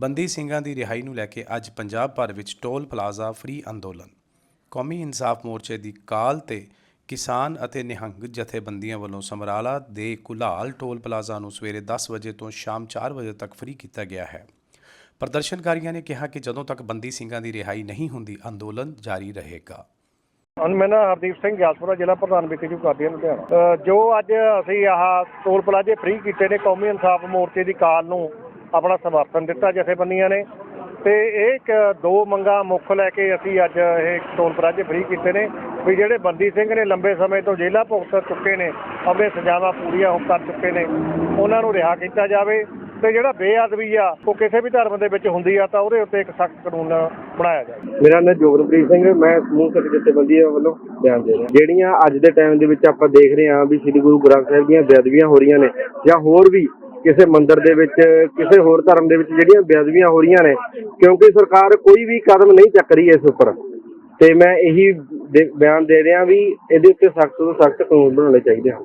ਬੰਦੀ ਸਿੰਘਾਂ ਦੀ ਰਿਹਾਈ ਨੂੰ ਲੈ ਕੇ ਅੱਜ ਪੰਜਾਬ ਭਰ ਵਿੱਚ ਟੋਲ ਪਲਾਜ਼ਾ ਫ੍ਰੀ ਅੰਦੋਲਨ। ਕੌਮੀ ਇਨਸਾਫ ਮੋਰਚੇ ਦੀ ਕਾਲ ਤੇ ਕਿਸਾਨ ਅਤੇ ਨਿਹੰਗ ਜਥੇਬੰਦੀਆਂ ਵੱਲੋਂ ਸਮਰਾਲਾ ਦੇ ਕੁਲਾਲ ਟੋਲ ਪਲਾਜ਼ਾ ਨੂੰ ਸਵੇਰੇ 10 ਵਜੇ ਤੋਂ ਸ਼ਾਮ 4 ਵਜੇ ਤੱਕ ਫ੍ਰੀ ਕੀਤਾ ਗਿਆ ਹੈ। ਪ੍ਰਦਰਸ਼ਨਕਾਰੀਆਂ ਨੇ ਕਿਹਾ ਕਿ ਜਦੋਂ ਤੱਕ ਬੰਦੀ ਸਿੰਘਾਂ ਦੀ ਰਿਹਾਈ ਨਹੀਂ ਹੁੰਦੀ, ਅੰਦੋਲਨ ਜਾਰੀ ਰਹੇਗਾ। ਹਾਂ ਮੈਂ ਨਾ ਹਰਦੀਪ ਸਿੰਘ ਗਿਆਸਪੁਰਾ ਜ਼ਿਲ੍ਹਾ ਪ੍ਰਧਾਨ ਵਿਕਜੂ ਕਰਦੀ ਹਾਂ ਲੁਧਿਆਣਾ। ਜੋ ਅੱਜ ਅਸੀਂ ਆਹ ਟੋਲ ਪਲਾਜ਼ੇ ਫ੍ਰੀ ਕੀਤੇ ਨੇ ਕੌਮੀ ਇਨਸਾਫ ਮੋਰਚੇ ਦੀ ਕਾਲ ਨੂੰ ਆਪਣਾ ਸਮਰਥਨ ਦਿੱਤਾ ਜਥੇਬੰਦੀਆਂ ਨੇ। ਤੇ ਇਹ ਦੋ ਮੰਗਾਂ ਮੁੱਖ ਲੈ ਕੇ ਅਸੀਂ ਅੱਜ ਇਹ ਟੋਲ ਪਲਾਜ਼ੇ ਫ੍ਰੀ ਕੀਤੇ ਨੇ ਵੀ ਜਿਹੜੇ ਬੰਦੀ ਸਿੰਘ ਨੇ ਲੰਬੇ ਸਮੇਂ ਤੋਂ ਜੇਲ੍ਹਾਂ ਭੁਗਤ ਚੁੱਕੇ ਨੇ ਆਪਣੇ ਸਜ਼ਾਵਾਂ ਪੂਰੀਆਂ ਹੋ ਕਰ ਚੁੱਕੇ ਨੇ, ਉਹਨਾਂ ਨੂੰ ਰਿਹਾ ਕੀਤਾ ਜਾਵੇ। ਤੇ ਜਿਹੜਾ ਬੇਅਦਬੀ ਆ, ਉਹ ਕਿਸੇ ਵੀ ਧਰਮ ਦੇ ਵਿੱਚ ਹੁੰਦੀ ਆ, ਤਾਂ ਉਹਦੇ ਉੱਤੇ ਇੱਕ ਸਖਤ ਕਾਨੂੰਨ ਬਣਾਇਆ ਜਾਵੇ। ਮੇਰਾ ਨਾਮ ਜੋਗਨਪ੍ਰੀਤ ਸਿੰਘ ਮੈਂ ਸਮੂਹ ਸਿੱਖ ਜਥੇਬੰਦੀਆਂ ਵੱਲੋਂ ਬਿਆਨ ਦੇ ਰਿਹਾ। ਜਿਹੜੀਆਂ ਅੱਜ ਦੇ ਟਾਈਮ ਦੇ ਵਿੱਚ ਆਪਾਂ ਦੇਖ ਰਹੇ ਹਾਂ ਵੀ ਸ੍ਰੀ ਗੁਰੂ ਗ੍ਰੰਥ ਸਾਹਿਬ ਦੀਆਂ ਬੇਅਦਬੀਆਂ ਹੋ ਰਹੀਆਂ ਨੇ ਜਾਂ ਹੋਰ ਵੀ ਕਿਸੇ ਮੰਦਿਰ ਦੇ ਵਿੱਚ, ਕਿਸੇ ਹੋਰ ਧਰਮ ਦੇ ਵਿੱਚ ਜਿਹੜੀਆਂ ਬੇਅਦਬੀਆਂ ਹੋ ਰਹੀਆਂ ਨੇ, ਕਿਉਂਕਿ ਸਰਕਾਰ ਕੋਈ ਵੀ ਕਦਮ ਨਹੀਂ ਚੱਕ ਰਹੀ ਇਸ ਉੱਪਰ। ਤੇ ਮੈਂ ਇਹੀ ਦੇ- ਬਿਆਨ ਦੇ ਰਿਹਾ ਵੀ ਇਹਦੇ ਉੱਤੇ ਸਖਤ ਤੋਂ ਸਖਤ ਕਾਨੂੰਨ ਬਣਾਉਣੇ ਚਾਹੀਦੇ ਹਨ।